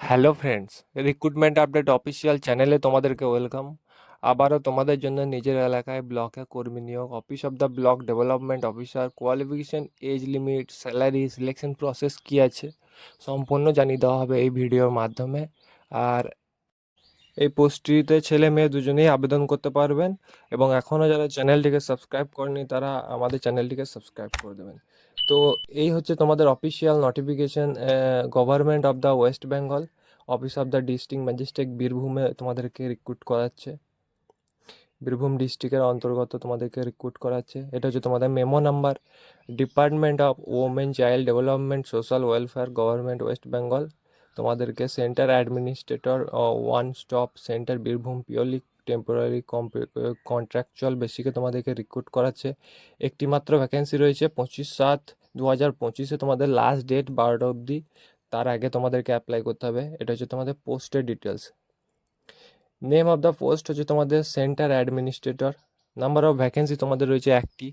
Hello friends recruitment update official চ্যানেলে তোমাদেরকে welcome আবারও তোমাদের জন্য নিজের এলাকায় ব্লকে কর্মী নিয়োগ। Office of the block development officer qualification age limit salary selection process কী আছে, সম্পূর্ণ জানিয়ে দেওয়া হবে এই ভিডিওর মাধ্যমে। আর এই পোস্টটিতে ছেলে মেয়ে দুজনেই আবেদন করতে পারবেন। এবং এখনও যারা চ্যানেলটিকে সাবস্ক্রাইব করেনি, তারা আমাদের চ্যানেলটিকে সাবস্ক্রাইব করে দেবেন। তো এই হচ্ছে তোমাদের official notification government of the West Bengal office of the district magistrate বীরভূমে তোমাদেরকে রিক্রুট করাচ্ছে। বীরভূম ডিস্ট্রিক্টের অন্তর্গত তোমাদেরকে রিক্রুট করাচ্ছে। এটা হচ্ছে তোমাদের memo number department of women child development social welfare government West Bengal তোমাদেরকে centre administrator one stop centre Birbhum purely temporary contractual বেসিকে তোমাদেরকে রিক্রুট করাচ্ছে। একটি মাত্র ভ্যাকেন্সি রয়েছে পঁচিশ সাত দু হাজার পঁচিশে তোমাদের লাস্ট ডেট বারোটা অবধি। তার আগে তোমাদেরকে অ্যাপ্লাই করতে হবে। এটা হচ্ছে তোমাদের পোস্টের details name of the post হচ্ছে তোমাদের centre administrator number of vacancy তোমাদের রয়েছে একটি।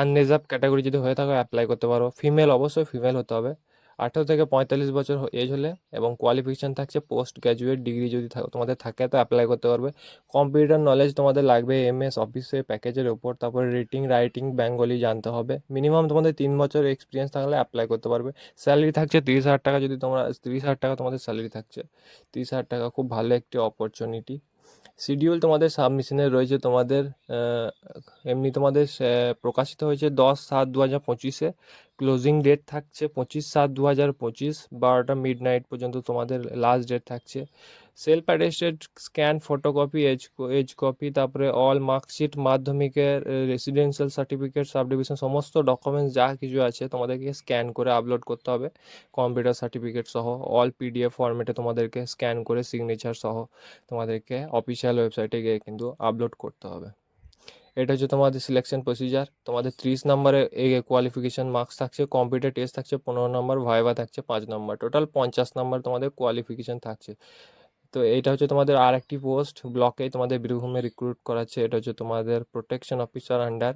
আনরিজার্ভ ক্যাটাগরি যদি হয়ে থাকো অ্যাপ্লাই করতে পারো। ফিমেল অবশ্যই ফিমেল হতে হবে। আঠেরো থেকে পঁয়তাল্লিশ বছর এজ হলে এবং কোয়ালিফিকেশান থাকছে পোস্ট গ্র্যাজুয়েট ডিগ্রি যদি তোমাদের থাকে, তো অ্যাপ্লাই করতে পারবে। কম্পিউটার নলেজ তোমাদের লাগবে এমএস অফিসে প্যাকেজের ওপর, তারপরে রিডিং রাইটিং বেঙ্গলি জানতে হবে। মিনিমাম তোমাদের তিন বছর এক্সপিরিয়েন্স থাকলে অ্যাপ্লাই করতে পারবে। স্যালারি থাকছে তিরিশ হাজার টাকা যদি তোমরা তিরিশ হাজার টাকা তোমাদের স্যালারি থাকছে। তিরিশ হাজার টাকা খুব ভালো একটি অপরচুনিটি শিডিউল তোমাদের সাবমিশনে রয়েছে তোমাদের এমনি তোমাদের প্রকাশিত হয়েছে দশ সাত দু হাজার পঁচিশে। ক্লোজিং ডেট থাকছে পঁচিশ সাত দু হাজার পঁচিশ, বারোটা মিড নাইট পর্যন্ত তোমাদের লাস্ট ডেট থাকছে। Self attested scan photocopy age age copy তারপরে অল মার্কশিট মাধ্যমিকের রেসিডেন্সিয়াল সার্টিফিকেট সাব ডিভিশন সমস্ত ডকুমেন্টস যা কিছু আছে তোমাদেরকে স্ক্যান করে আপলোড করতে হবে। কম্পিউটার সার্টিফিকেট সহ অল পিডিএফ ফরম্যাটে তোমাদেরকে স্ক্যান করে সিগনেচার সহ তোমাদেরকে অফিসিয়াল ওয়েবসাইটে গিয়ে কিন্তু আপলোড করতে হবে। এটা হচ্ছে তোমাদের সিলেকশন প্রসিজার তোমাদের ত্রিশ নম্বরে এই কোয়ালিফিকেশান মার্কস থাকছে কম্পিউটার টেস্ট থাকছে, পনেরো নম্বর ভাইভা থাকছে, পাঁচ নম্বর। টোটাল পঞ্চাশ নম্বর তোমাদের কোয়ালিফিকেশান থাকছে। তো এইটা হচ্ছে তোমাদের আর একটি পোস্ট ব্লকে তোমাদের বীরভূমে রিক্রুট করাচ্ছে। এটা হচ্ছে তোমাদের protection officer under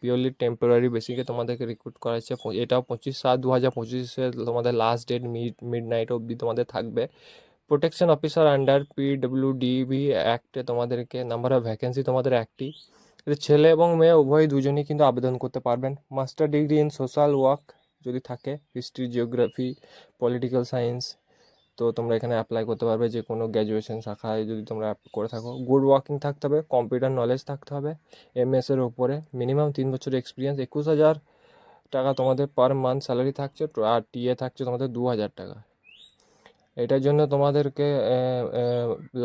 purely temporary বেসিকে তোমাদেরকে রিক্রুট করাচ্ছে। এটাও পঁচিশ সাত দু হাজার পঁচিশে তোমাদের last date mid midnight অবধি তোমাদের থাকবে। Protection officer under PW DB অ্যাক্টে তোমাদেরকে নাম্বার অফ ভ্যাকেন্সি তোমাদের একটি। ছেলে এবং মেয়ে উভয় দুজনেই কিন্তু আবেদন করতে পারবেন। Master degree in social work যদি থাকে, হিস্ট্রি, জিওগ্রাফি, পলিটিক্যাল সায়েন্স, তো তোমরা এখানে অ্যাপ্লাই করতে পারবে যে কোনো গ্র্যাজুয়েশন শাখায় যদি তোমরা করে থাকো। গুড ওয়ার্কিং থাকতে হবে, কম্পিউটার নলেজ থাকতে হবে। এমএস এর ওপরে মিনিমাম তিন বছর এক্সপিরিয়েন্স একুশ হাজার টাকা তোমাদের পার মান্থ স্যালারি থাকছে, আর টিএ থাকছে তোমাদের দু হাজার টাকা। এটার জন্য তোমাদেরকে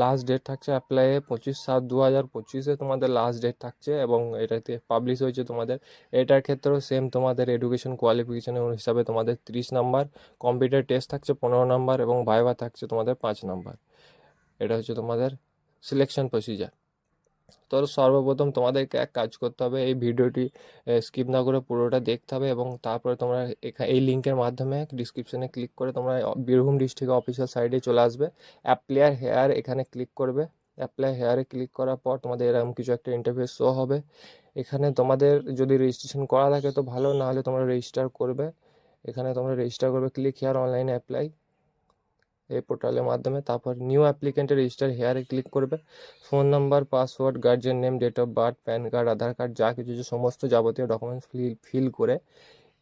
লাস্ট ডেট থাকছে অ্যাপ্লাইয়ে পঁচিশ সাত দু হাজার পঁচিশে তোমাদের লাস্ট ডেট থাকছে এবং এটাতে পাবলিশ হয়েছে তোমাদের। এটার ক্ষেত্রেও সেম তোমাদের এডুকেশন কোয়ালিফিকেশনের হিসাবে তোমাদের ত্রিশ নাম্বার কম্পিউটার টেস্ট থাকছে পনেরো নাম্বার এবং ভাইভা থাকছে তোমাদের পাঁচ নাম্বার। এটা হচ্ছে তোমাদের সিলেকশন প্রসিজার তো সর্বপ্রথম তোমাদেরকে এক কাজ করতে হবে, এই ভিডিওটি স্কিপ না করে পুরোটা দেখতে হবে এবং তারপরে তোমরা এই লিঙ্কের মাধ্যমে ডিসক্রিপশনে ক্লিক করে তোমরা বীরভূম ডিস্ট্রিক্ট অফিসিয়াল সাইডে চলে আসবে। অ্যাপ্লায়ার হেয়ার এখানে ক্লিক করবে। অ্যাপ্লাই হেয়ারে ক্লিক করার পর তোমাদের এরকম কিছু একটা ইন্টারভিউ শো হবে। এখানে তোমাদের যদি রেজিস্ট্রেশন করা থাকে তো ভালো না হলে তোমরা রেজিস্টার করবে। এখানে তোমরা রেজিস্টার করবে ক্লিক হেয়ার অনলাইন অ্যাপ্লাই এই পোর্টালের মাধ্যমে। তারপর নিউ অ্যাপ্লিকেন্টের রেজিস্টার হেয়ারে ক্লিক করবে। Phone number password guardian name date of birth PAN card Aadhaar card যা কিছু যে সমস্ত যাবতীয় ডকুমেন্টস ফিল ফিল করে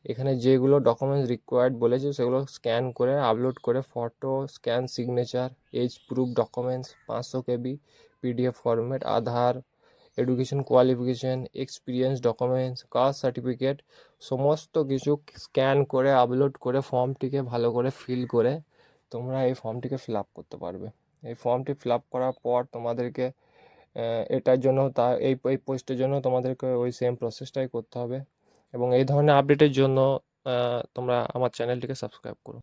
এখানে যেগুলো ডকুমেন্টস রিকোয়ার্ড বলেছে সেগুলো স্ক্যান করে আপলোড করে photo scan signature age proof documents পাঁচশো KB PDF format Aadhaar education qualification experience documents caste certificate সমস্ত কিছু স্ক্যান করে আপলোড করে ফর্মটিকে ভালো করে ফিল করে তোমরা এই ফর্মটিকে ফিল আপ করতে পারবে। এই ফর্মটি ফিল আপ করার পর তোমাদেরকে এটার জন্য তা, এই এই পোস্টের জন্য তোমাদেরকে ওই সেম প্রসেসটাই করতে হবে এবং এই ধরনের আপডেটের জন্য তোমরা আমার চ্যানেলটিকে সাবস্ক্রাইব করো।